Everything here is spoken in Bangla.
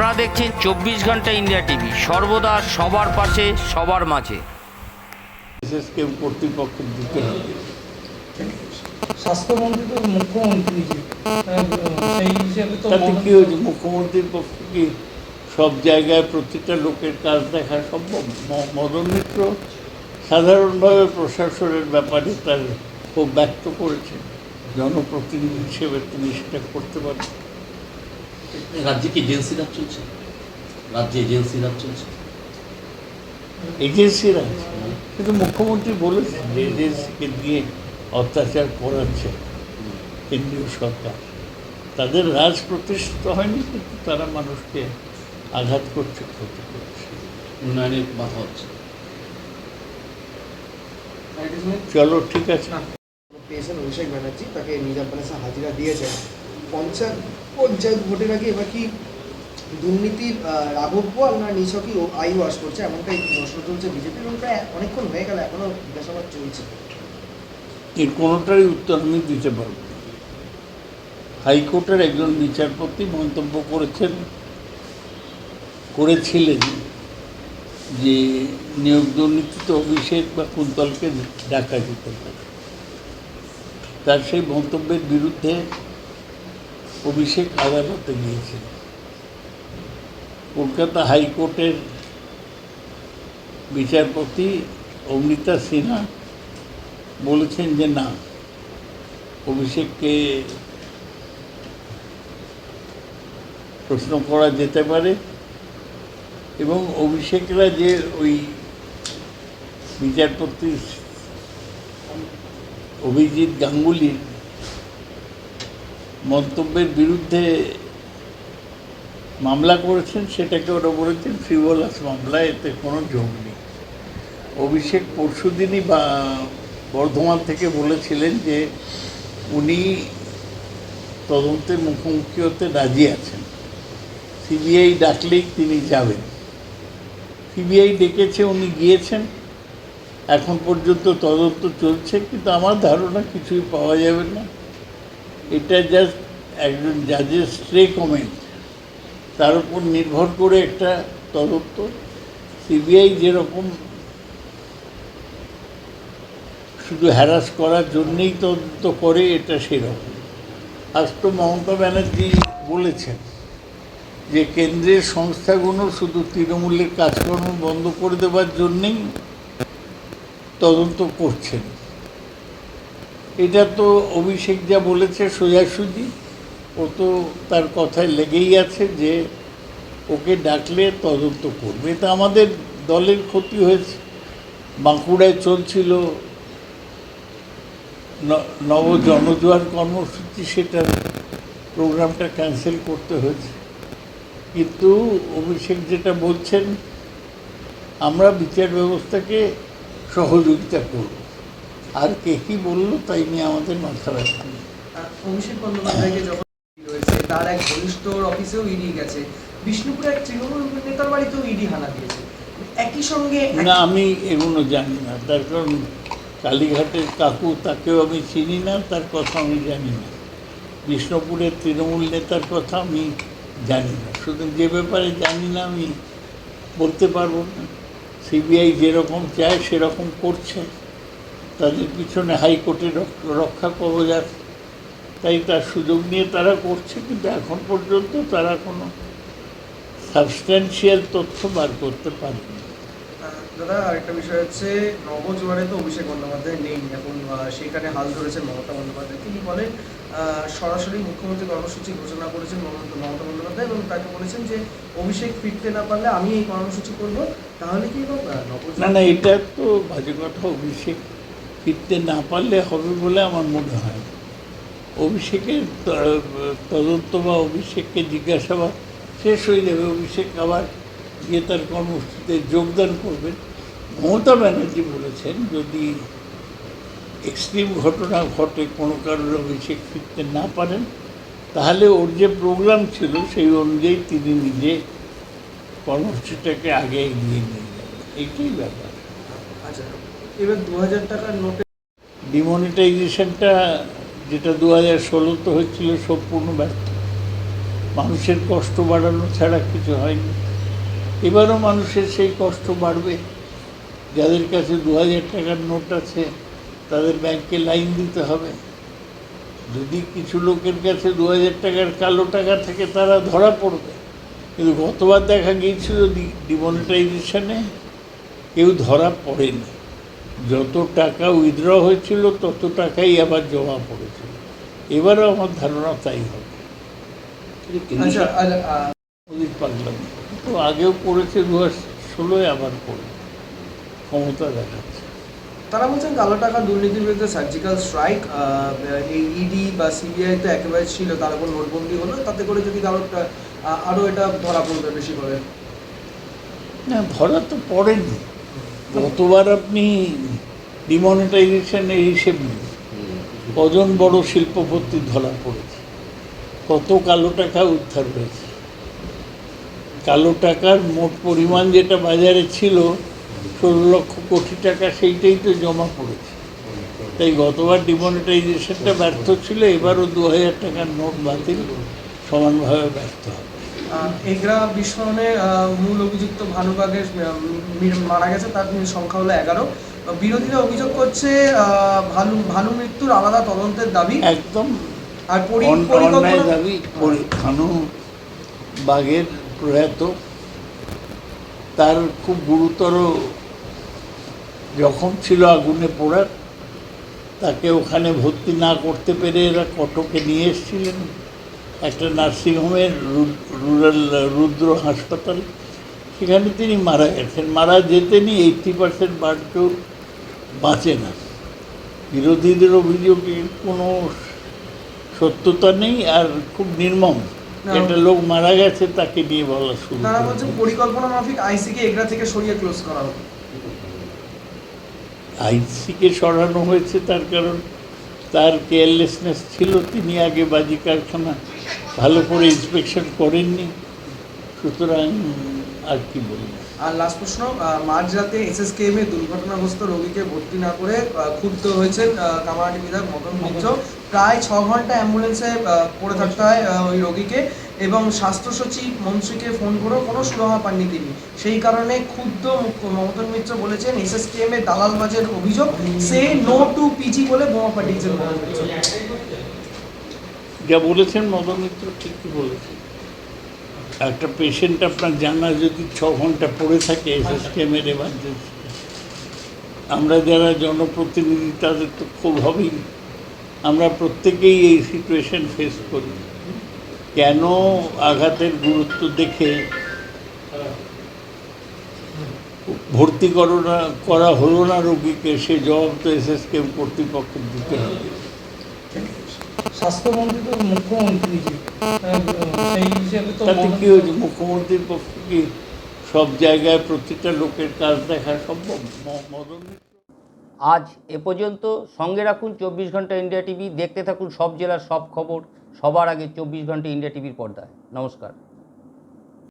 আপনারা দেখছেন চব্বিশ ঘণ্টা ইন্ডিয়া টিভি। সর্বদা সবার পাশে সবার মাঝে। বিশেষ কেউ কর্তৃপক্ষের দিতে হবে। স্বাস্থ্যমন্ত্রী তো মুখ্যমন্ত্রী সেই হিসেবে তো তাতে কি হয়েছে? মুখ্যমন্ত্রীর পক্ষে কি সব জায়গায় প্রতিটা লোকের কাজ দেখা সম্ভব? ম- মদন মিত্র সাধারণভাবে প্রশাসনের ব্যাপারে তার ক্ষোভ ব্যক্ত করেছেন। জনপ্রতিনিধি হিসেবে তিনি সেটা করতে পারেন রাজ্যে কি এজেন্সি রাজ চলছে? রাজ্যে এজেন্সি রাজ চলছে? এজেন্সিরা আছে। কিন্তু মুখ্যমন্ত্রী বলেছেন যে এজেন্সিকে দিয়ে অত্যাচার করাচ্ছে কেন্দ্রীয় সরকার। তাদের রাজ প্রতিষ্ঠিত হয়নি কিন্তু তারা মানুষকে আঘাত করছে ক্ষতি করছে। উন্নয়নের বাধা হচ্ছে। চলো ঠিক আছে। পেয়েছেন অভিষেক ব্যানার্জি তাকে নিজাম প্যালেসে হাজিরা দিয়েছেন। পঞ্চায়েত পঞ্চায়েত ভোটের আগে এবার কি দুর্নীতি আহ, রাঘব বোয়াল না নিছকই আই ওয়াশ করছে? এমনটাই প্রশ্ন চলছে বিজেপি এবং প্রায় অনেকক্ষণ হয়ে গেল এখনও জিজ্ঞাসাবাদ চলছে। এর কোনোটারই উত্তর আমি দিতে পারব হাইকোর্টের একজন বিচারপতি মন্তব্য করেছেন করেছিলেন যে নিয়োগ দুর্নীতিতে অভিষেক বা কুন্তলকে ডাকা যেতে পারে। তার সেই মন্তব্যের বিরুদ্ধে অভিষেক আদালতে গিয়েছেন কলকাতা হাইকোর্টের বিচারপতি অমৃতা সিনহা বলেছেন যে না, অভিষেককে প্রশ্ন করা যেতে পারে এবং অভিষেকরা যে ওই বিচারপতি অভিজিৎ গাঙ্গুলির মন্তব্যের বিরুদ্ধে মামলা করেছেন, সেটাকে ওরা বলেছেন ফ্রিভলাস মামলা, এতে কোনো যোগ নেই। অভিষেক পরশুদিনই বা বর্ধমান থেকে বলেছিলেন যে উনি তদন্তের মুখোমুখি হতে রাজি আছেন। সিবিআই ডাকলেই তিনি যাবেন। সিবিআই ডেকেছে, উনি গিয়েছেন। এখন পর্যন্ত তদন্ত চলছে, কিন্তু আমার ধারণা কিছুই পাওয়া যাবে না। এটা জাস্ট একজন জাজের স্ট্রে কমেন্ট তার উপর নির্ভর করে একটা তদন্ত। সিবিআই যেরকম শুধু হ্যারাস করার জন্যেই তদন্ত করে, এটা সেরকম। আজ তো মমতা ব্যানার্জি বলেছেন যে কেন্দ্রের সংস্থাগুলো শুধু তৃণমূলের কাজকর্ম বন্ধ করে দেওয়ার জন্যেই তদন্ত করছেন। এটা তো অভিষেক যা বলেছে সোজাসুজি, ও তো তার কথায় লেগেই আছে যে ওকে ডাকলে তদন্ত করবে। এটা আমাদের দলের ক্ষতি হয়েছে। বাঁকুড়ায় চলছিল নব জনজোয়ার কর্মসূচি, সেটার প্রোগ্রামটা ক্যান্সেল করতে হয়েছে। কিন্তু অভিষেক যেটা বলছেন, আমরা বিচার ব্যবস্থাকে সহযোগিতা করব। আর কে কী বলল তাই নিয়ে আমাদের মাথা ব্যথা অভিষেক বন্দ্যোপাধ্যায়কে যখন রয়েছে তার এক ঘনিষ্ঠ অফিসেও ইডি গেছে। বিষ্ণুপুরে এক তৃণমূল নেতার বাড়িতেও ইডি হানা দিয়েছে। একই সঙ্গে না আমি এগুলো জানি না। তার কারণ কালীঘাটের কাকু তাকেও আমি চিনি না তার কথা আমি জানি না। বিষ্ণুপুরের তৃণমূল নেতার কথা আমি জানি না। শুধু যে ব্যাপারে জানি না আমি বলতে পারব না। সিবিআই যেরকম চায় সেরকম করছে। তাদের পিছনে হাইকোর্টের রক- রক্ষা কবচ আছে তাই তার সুযোগ নিয়ে তারা করছে কিন্তু এখন পর্যন্ত তারা কোনো সাবস্ট্যান্সিয়াল তথ্য বার করতে পারেনি। দাদা আরেকটা বিষয় হচ্ছে নবজোয়ারে তো অভিষেক বন্দ্যোপাধ্যায় নেই। এখন সেখানে হাল ধরেছেন মমতা বন্দ্যোপাধ্যায়। তিনি বলেন সরাসরি মুখ্যমন্ত্রী কর্মসূচি ঘোষণা করেছেন মমতা বন্দ্যোপাধ্যায় এবং তাকে বলেছেন যে অভিষেক ফিরতে না পারলে আমি এই কর্মসূচি করব তাহলে কি আহ, না না এটা তো বাজে কথা অভিষেক ফিরতে না পারলে হবে বলে আমার মনে হয়। অভিষেকের, তদন্ত বা অভিষেককে জিজ্ঞাসাবাদ শেষ হয়ে যাবে। অভিষেক আবার গিয়ে তার কর্মসূচিতে যোগদান করবেন। মমতা ব্যানার্জি বলেছেন, যদি এক্সট্রিম ঘটনা ঘটে, কোনো কারণে অভিষেক ফিরতে না পারেন, তাহলে ওর যে প্রোগ্রাম ছিল, সেই অনুযায়ী তিনি নিজে কর্মসূচিটাকে আগে এগিয়ে নিয়ে যাবেন। এইটাই ব্যাপার। আচ্ছা এবার দু হাজার টাকার নোটে ডিমনিটাইজেশনটা যেটা দু হাজার ষোলোতে হচ্ছিল সম্পূর্ণ ব্যর্থ। মানুষের কষ্ট বাড়ানো ছাড়া কিছু হয়নি। এবারও মানুষের সেই কষ্ট বাড়বে। যাদের কাছে দু হাজার টাকার নোট আছে, তাদের ব্যাংকে লাইন দিতে হবে। যদি কিছু লোকের কাছে দু হাজার টাকার কালো টাকা থেকে, তারা ধরা পড়বে। কিন্তু গতবার দেখা গিয়েছিল ডিমনিটাইজেশনে কেউ ধরা পড়েনি। যত টাকা উইথড্র হয়েছিল তত টাকাই আবার জমা পড়েছিল। এবারও আমার ধারণা তাই হবে। আচ্ছা মোদির পারলাম তো আগেও পড়েছে দু হাজার ষোলোয় আবার পড়ে। ক্ষমতা দেখাচ্ছে। তারা বলছেন কালো টাকা দুর্নীতির বিরুদ্ধে সার্জিক্যাল স্ট্রাইক এই ইডি বা সিবিআই তো একেবারে ছিল তার উপর নোটবন্দি হলো তাতে করে যদি কারও আরও এটা ধরা পড়বে বেশি করে। না ধরা তো পড়েনি। গতবার আপনি ডিমনিটাইজেশনের হিসেব হুম। কজন বড় শিল্পপতি ধরা পড়েছে? কত কালো টাকা উদ্ধার হয়েছে? কালো টাকার মোট পরিমাণ যেটা বাজারে ছিল, ষোলো লক্ষ কোটি টাকা, সেইটাই তো জমা পড়েছে। তাই গতবার ডিমনিটাইজেশনটা ব্যর্থ ছিল, এবারও দু হাজার টাকার নোট বাতিল, সমানভাবে ব্যর্থ হবে। এগরা বিস্ফোরণে মূল অভিযুক্ত ভানুবাগের মারা গেছে, তার সংখ্যা হলো এগারো। বিরোধীরা অভিযোগ করছে ভালু ভালু মৃত্যুর আলাদা তদন্তের দাবি। একদম। আর অন্যায় দাবি খানু বাগের প্রয়াত। তার খুব গুরুতর জখম ছিল আগুনে পোড়ার। তাকে ওখানে ভর্তি না করতে পেরে এরা কটকে নিয়ে এসেছিলেন। একটা নার্সিংহোমের রুরাল রুদ্র হাসপাতাল। সেখানে তিনি মারা গেছেন। মারা যেতেনই এইটটি পার্সেন্ট বাড়কেও বাঁচে না। বিরোধীদের অভিযোগে কোনো সত্যতা নেই আর খুব নির্মম। একটা লোক মারা গেছে তাকে নিয়ে বলা শুরু তারা দিয়েছে। পরিকল্পনা মাফিক আইসিকে এগরা থেকে সরিয়ে ক্লোজ করা হবে আইসিকে সরানো হয়েছে তার কারণ তার কেয়ারলেসনেস ছিল। তিনি আগে বাজি কারখানা ভালো করে ইন্সপেকশন করেননি। সুতরাং আর কি বলব। আর লাস্ট প্রশ্ন মাঝরাতে এসএসকেএম এ দুর্ঘটনাগ্রস্ত রোগীকে ভর্তি না করে ক্ষুব্ধ হয়েছেন কামারহাটি বিধায়ক মদন মিত্র। প্রায় ছ ঘণ্টা অ্যাম্বুলেন্সে পড়ে থাকতে হয় ওই রোগীকে এবং স্বাস্থ্য সচিব মন্ত্রীকে ফোন করেও কোনো সুরাহা পাননি তিনি। সেই কারণে ক্ষুব্ধ মুখ্য- মমতা মিত্র বলেছেন এসএসকেএম এ দালালবাজের অভিযোগ সে নো টু পিজি বলে বোমা পাঠিয়েছেন মদন মিত্র। যা বলেছেন মদন মিত্র ঠিকই বলেছেন। একটা পেশেন্ট আপনার জানা যদি ছ ঘণ্টা পড়ে থাকে এসএসকেএমের এমার্জেন্সি আমরা যারা জনপ্রতিনিধি তাদের তো খুব হবেই। আমরা প্রত্যেকেই এই সিচুয়েশন ফেস করি। কেন আঘাতের গুরুত্ব দেখে ভর্তি করো না করা হলো না রোগীকে, সে জবাব তো এসএসকেএম কর্তৃপক্ষের দিতে হবে। স্বাস্থ্যমন্ত্রী তো মুখ্যমন্ত্রী সেই তাতে কি হয়েছে মুখ্যমন্ত্রীর পক্ষে কি সব জায়গায় প্রতিটা লোকের কাজ দেখা সম্ভব? মদন আজ এ পর্যন্ত সঙ্গে রাখুন চব্বিশ ঘণ্টা ইন্ডিয়া টিভি দেখতে থাকুন সব জেলার সব খবর সবার আগে চব্বিশ ঘণ্টা ইন্ডিয়া টিভির পর্দায়। নমস্কার।